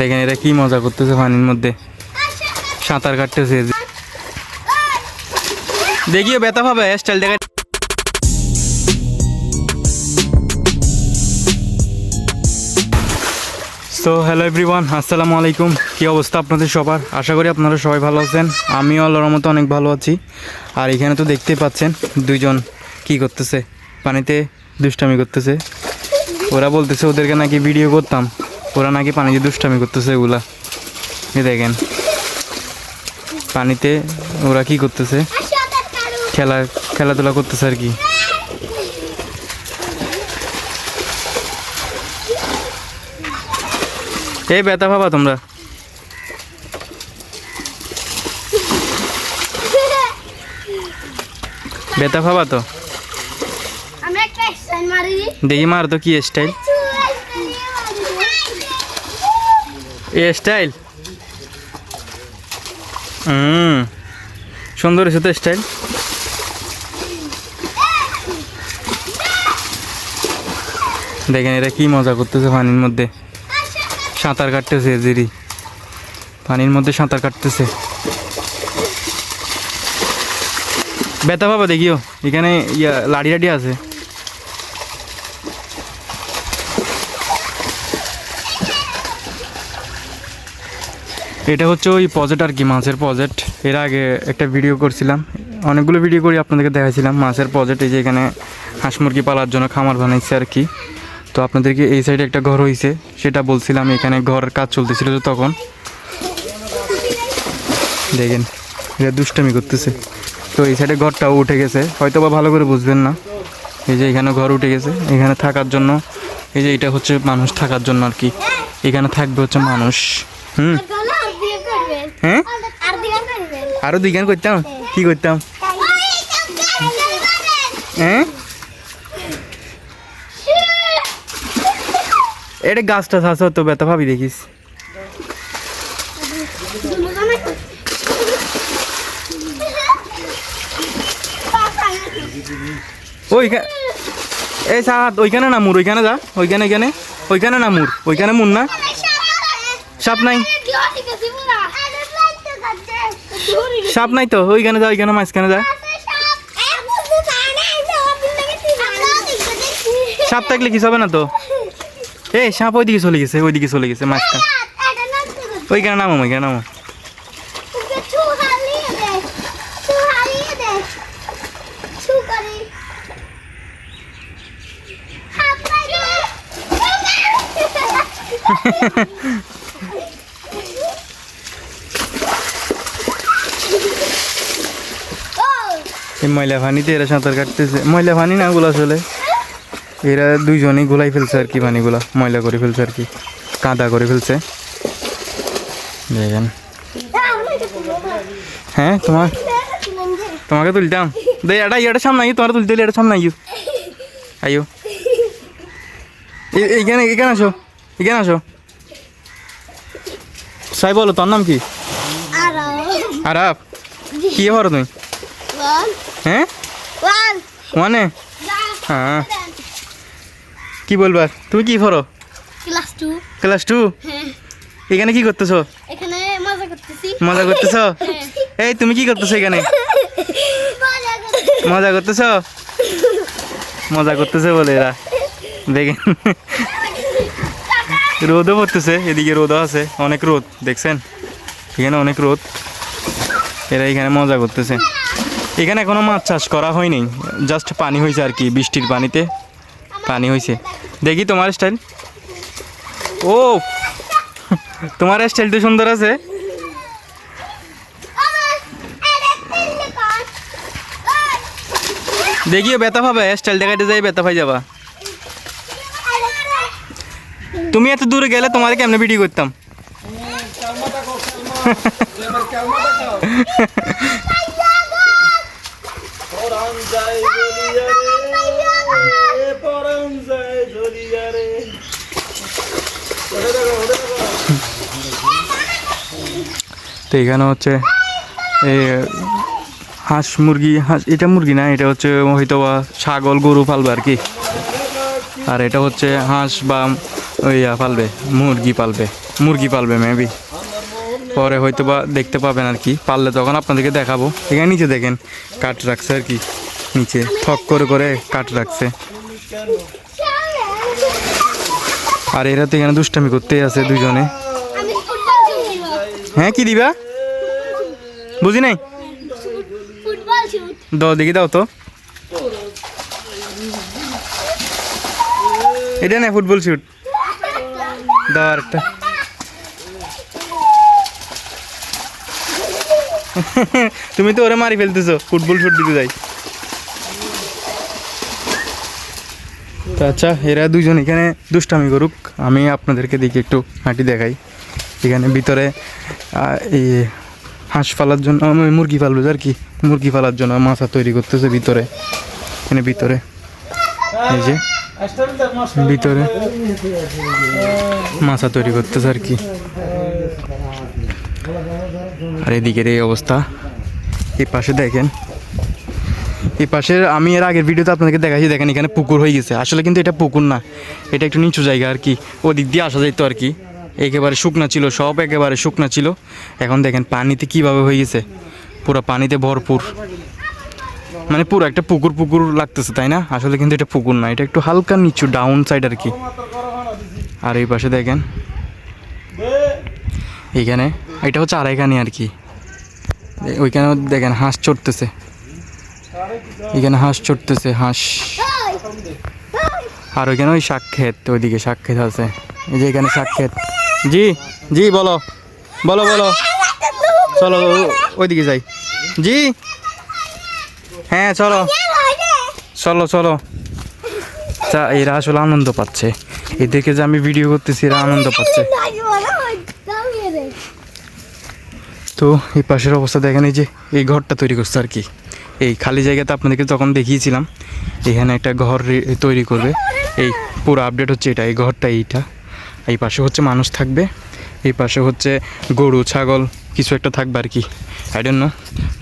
দেখেন এরা কি মজা করতেছে পানির মধ্যে। সাঁতার কাটতেছে দেখিও ব্যথা পাবে স্টাইল দেখা সো হ্যালো এভরিওয়ান আসসালামু আলাইকুম। কী অবস্থা আপনাদের সবার? আশা করি আপনারা সবাই ভালো আছেন। আমিও আল্লাহর মতো অনেক ভালো আছি। আর এখানে তো দেখতেই পাচ্ছেন দুইজন কি করতেছে। পানিতে দুষ্টামি করতেছে। ওরা বলতেছে, ওদেরকে নাকি ভিডিও করতাম। ওরা নাকি পানিতে দুষ্টামি করতেছে এগুলা। এ দেখেন। পানিতে ওরা কি করতেছে? খেলা খেলাধুলা করতেছে আর কি। এই ব্যথা ভাবা তোমরা। ব্যথা ভাবা তো। দেখি মার তো কি স্টাইল। স্টাইল। হুম, সুন্দর হয়েছে তো স্টাইল। দেখেন এরা কি মজা করতেছে পানির মধ্যে। সাঁতার কাটতেছে জিরি পানির মধ্যে সাঁতার কাটতেছে। ব্যথা পাবা দেখিও, এখানে ইয়া লাড়ি লাড়ি আছে। এটা হচ্ছে ওই পজেট আর কি, মাছের পজেট এর আগে একটা ভিডিও করছিলাম। অনেকগুলো ভিডিও করি আপনাদেরকে দেখাইছিলাম। মাছের পজেট এই যে এখানে হাঁস মুরগি পালার জন্য খামার বানাইছে আর কি। তো আপনাদেরকে এই সাইডে একটা ঘর হয়েছে সেটা বলছিলাম, এখানে ঘর কাজ চলতেছিল তখন। দেখেন এটা দুষ্টামি করতেছে। তো এই সাইডে ঘরটাও উঠে গেছে। হয়তো বা ভালো করে বুঝবেন না। এই যে এখানে ঘর উঠে গেছে। এখানে থাকার জন্য, এই যে এটা হচ্ছে মানুষ থাকার জন্য আর কি। এখানে থাকবে হচ্ছে মানুষ। হুম? হ্যাঁ? আর দুই গান করতাম? কি করতাম? হ্যাঁ? এটা গাছটা থাকছে তো ব্যথা ভাবি দেখিস। ওইখানে এই সাত ওইখানে না মুর ওইখানে যা ওইখানে ওইখানে ওইখানে না মুর ওইখানে মুর না। সাপ নাই। সাপ নাই তো? ওইখানে যা ওইখানে মাঝখানে যা। সাপ থাকলে কিছু হবে না তো? এ সাপ ওইদিকে চলে গেছে ওইদিকে চলে গেছে মাঝখানে। ওইখানে নামো ওইখানে নামো। এই ময়লা পানিতে এরা সাঁতার কাটতেছে। ময়লা পানি না ওগুলো আসলে? এরা দুইজনেই গোলাই ফেলছে আর কি পানিগুলা। ময়লা করে ফেলছে আর কি। কাদা করে ফেলছে। দেখেন। হ্যাঁ তোমার? তোমাকে তুলতাম। দে এটা এটা সামনে আইও তোমার তুলতে এটা সামনে আইও। আইও। এইখানে এখানে আসো। এখানে আসো। সাই বলো তোর নাম কি? আরাপ কি হর তুমি? হ্যাঁ? মানে হ্যাঁ। কি বলবার? তুমি কি পড়ো? ক্লাস টু ক্লাস টু এখানে কি করতেছো? এখানে মজা করতেছি। মজা করতেছো? এই তুমি কি করতেছো এখানে? মজা করতেছি। মজা করতেছো? মজা করতেছে বলে এরা। দেখেন। রোদও পড়তেছে। এদিকে রোদও আছে। অনেক রোদ দেখছেন? এখানে অনেক রোদ। এরা এখানে মজা করতেছে। এখানে এখনও মাছ চাষ করা হয়নি। জাস্ট পানি হয়েছে আর কি বৃষ্টির পানিতে পানি হয়েছে। দেখি তোমার স্টাইল ও তোমার স্টাইল তো সুন্দর আছে। দেখিও ব্যথা পাবে? স্টাইল দেখাইতে যাই ব্যথা পাই যাবা। তুমি এত দূরে গেলে তোমার কেমনে ভিডিও করতাম? পরাণ যায় পরাণ দেখো ওটা দেখো তো এখানে হচ্ছে এই হাঁস মুরগি হাঁস এটা মুরগি না এটা হচ্ছে হয়তো বা ছাগল গরু পালবে আর কি। আর এটা হচ্ছে হাঁস বা ওই ইয়া পালবে মুরগি পালবে মুরগি পালবে মেবি পরে হয়তো বা দেখতে পাবেন আর কি। পারলে তখন আপনাদেরকে দেখাবো। এখানে নিচে দেখেন, কাঠ রাখছে আর কি। নিচে ঠক করে করে কাঠ রাখছে। আর এরা তো এখানে দুষ্টামি করতেই আছে দুজনে। হ্যাঁ কি দিবা? বুঝি নাই? দাও, দেখি দাও তো। এটা না, ফুটবল শুট দাও আর তুমি তো ওরে মারি ফেলতেছো। ফুটবল শুট দিতে যাই। তো আচ্ছা এরা দুজন এখানে দুষ্টামি করুক। আমি আপনাদেরকে দেখি একটু হাঁটি দেখাই। এখানে ভিতরে এই হাঁস ফালার জন্য আমি মুরগি পালবো আর কি। মুরগি ফালার জন্য মাছা তৈরি করতেছে ভিতরে। এখানে ভিতরে। এই যে, ভিতরে মাছা তৈরি করতেছে আর কি। আর এদিকের এই অবস্থা। এই পাশে দেখেন। এই পাশের আমি এর আগের ভিডিওতে আপনাদেরকে দেখাচ্ছি দেখেন এখানে পুকুর হয়ে গেছে। আসলে কিন্তু এটা পুকুর না, এটা একটু নিচু জায়গা আর কি। ওদিক দিয়ে আসা যাইতো আর কি। একেবারে শুকনা ছিল, সব একেবারে শুকনা ছিল। এখন দেখেন পানিতে কীভাবে হয়ে গেছে। পুরো পানিতে ভরপুর। মানে পুরো একটা পুকুর পুকুর লাগতেছে, তাই না? আসলে কিন্তু এটা পুকুর না, এটা একটু হালকা নিচু ডাউন সাইড আর কি। আর এই পাশে দেখেন। এইখানে এটা হচ্ছে আড়াইখানি আর কি। ওইখানেও দেখেন হাঁস চড়তেছে। এখানে হাঁস চড়তেছে, হাঁস। আর ওইখানে ওই শাক ক্ষেত, ওইদিকে শাক ক্ষেত আছে। এই যে এখানে শাক ক্ষেত। জি জি, বলো। বলো বলো। চলো ওইদিকে যাই। জি। হ্যাঁ চলো। চলো চলো। তা এরা আসলে আনন্দ পাচ্ছে। এদেরকে যে আমি ভিডিও করতেছি, এরা আনন্দ পাচ্ছে। তো এই পাশের অবস্থা দেখেন, এই যে এই ঘরটা তৈরি করছে আর কি। এই খালি জায়গাতে আপনাদেরকে তখন দেখিয়েছিলাম, এখানে একটা ঘর তৈরি করবে। এই পুরো আপডেট হচ্ছে এটা, এই ঘরটা এইটা। এই পাশে হচ্ছে মানুষ থাকবে, এই পাশে হচ্ছে গরু, ছাগল, কিছু একটা থাকবে আর কি। আই ডোন্ট নো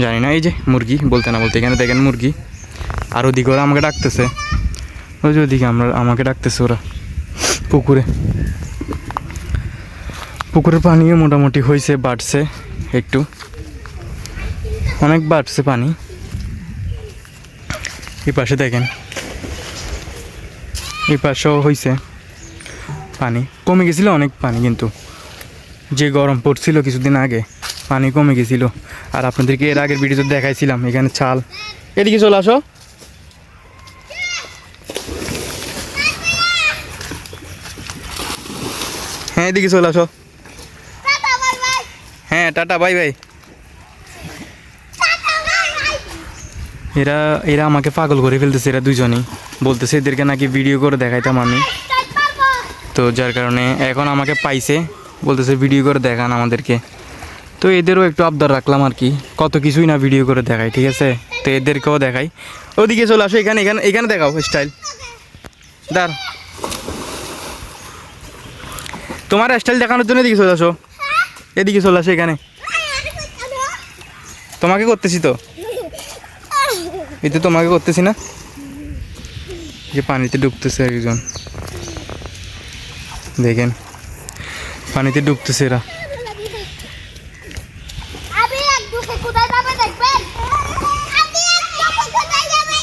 জানি না, এই যে মুরগি, বলতে না বলতে, এখানে দেখেন মুরগি। আর ওদিকে ওরা আমাকে ডাকতেছে। ওই যে ওদিকে আমরা আমাকে ডাকতেছে ওরা, পুকুরে। পুকুরের পানিও মোটামুটি হয়েছে বাড়ছে। একটু। অনেক বাড়ছে পানি। এই পাশে দেখেন। এই পাশেও হয়েছে পানি। কমে গেছিল অনেক পানি কিন্তু। যে গরম পড়ছিল কিছুদিন আগে, পানি কমে গেছিল। আর আপনাদেরকে এর আগের ভিডিওতে দেখাইছিলাম, এখানে ছাল। এদিকে চলে আসো। হ্যাঁ এদিকে চলে আসো। হ্যাঁ টাটা, বাই বাই। এরা এরা আমাকে পাগল করে ফেলতেছে, এরা দুজনেই। বলতেছে এদেরকে নাকি ভিডিও করে দেখাইতাম আমি। তো যার কারণে এখন আমাকে পাইছে, বলতেছে ভিডিও করে দেখান আমাদেরকে। তো এদেরও একটু আবদার রাখলাম আর কি। কত কিছুই না ভিডিও করে দেখাই, ঠিক আছে? তো এদেরকেও দেখাই। ওদিকে চলে আসো, এখানে এখানে এখানে দেখাও স্টাইল দাঁড় তোমার স্টাইল দেখানোর জন্য এদিকে চলে আসো। এদিকে চলে আসো এখানে। তোমাকে করতেছি তো? এই তো তোমাকে করতেছি না? যে পানিতে ডুবতেছে একজন। দেখেন পানিতে ডুবতেছে এরা। কোথায় যাবে দেখবেন? আমি এক দুকে কোথায় যাবে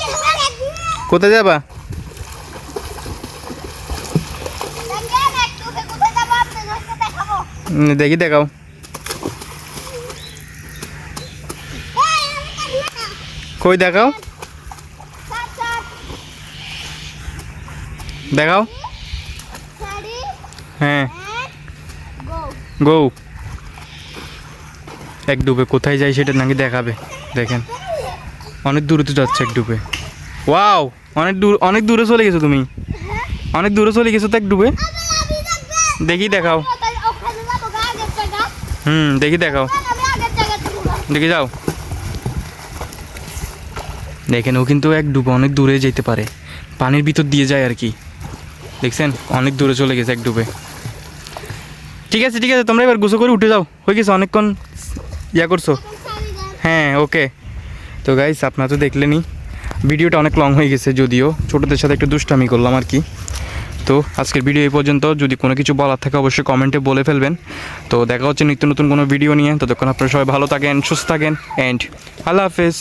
কোথায় যাবা দেখবেন এক দুকে কোথায় যাব আপনাদেরকে দেখাবো উম, দেখি দেখাও এই, আমি জানি না। কই দেখাও? দেখাও। হ্যাঁ। গৌ। এক ডুবে কোথায় যাই সেটা নাকি দেখাবে। দেখেন। অনেক দূরে তো যাচ্ছে এক ডুবে। ওয়াও! অনেক দূর অনেক দূরে চলে গেছো তুমি। অনেক দূরে চলে গেছো তো এক ডুবে। দেখি দেখাও। হুম দেখি দেখাও। দেখে যাও। দেখেন, ও কিন্তু এক ডুবে অনেক দূরে যেতে পারে। পানির ভিতর দিয়ে যায় আর কি। দেখছেন? অনেক দূরে চলে গেছে এক ডুবে। ঠিক আছে ঠিক আছে, তোমরা এবার গুছো করে উঠে যাও। হয়ে গেছে অনেকক্ষণ ইয়া করছ? হ্যাঁ ওকে। তো গাইস আপনারা তো দেখলেনই, ভিডিওটা অনেক লং হয়ে গেছে যদিও। ছোটোদের সাথে একটু দুষ্টামি করলাম আর কি। তো আজকের ভিডিও এই পর্যন্ত। যদি কোনো কিছু বলার থাকে, অবশ্যই কমেন্টে বলে ফেলবেন। তো দেখা হচ্ছে নিত্য নতুন কোনো ভিডিও নিয়ে। ততক্ষণ আপনারা সবাই ভালো থাকেন, সুস্থ থাকেন অ্যান্ড আল্লাহ হাফেজ।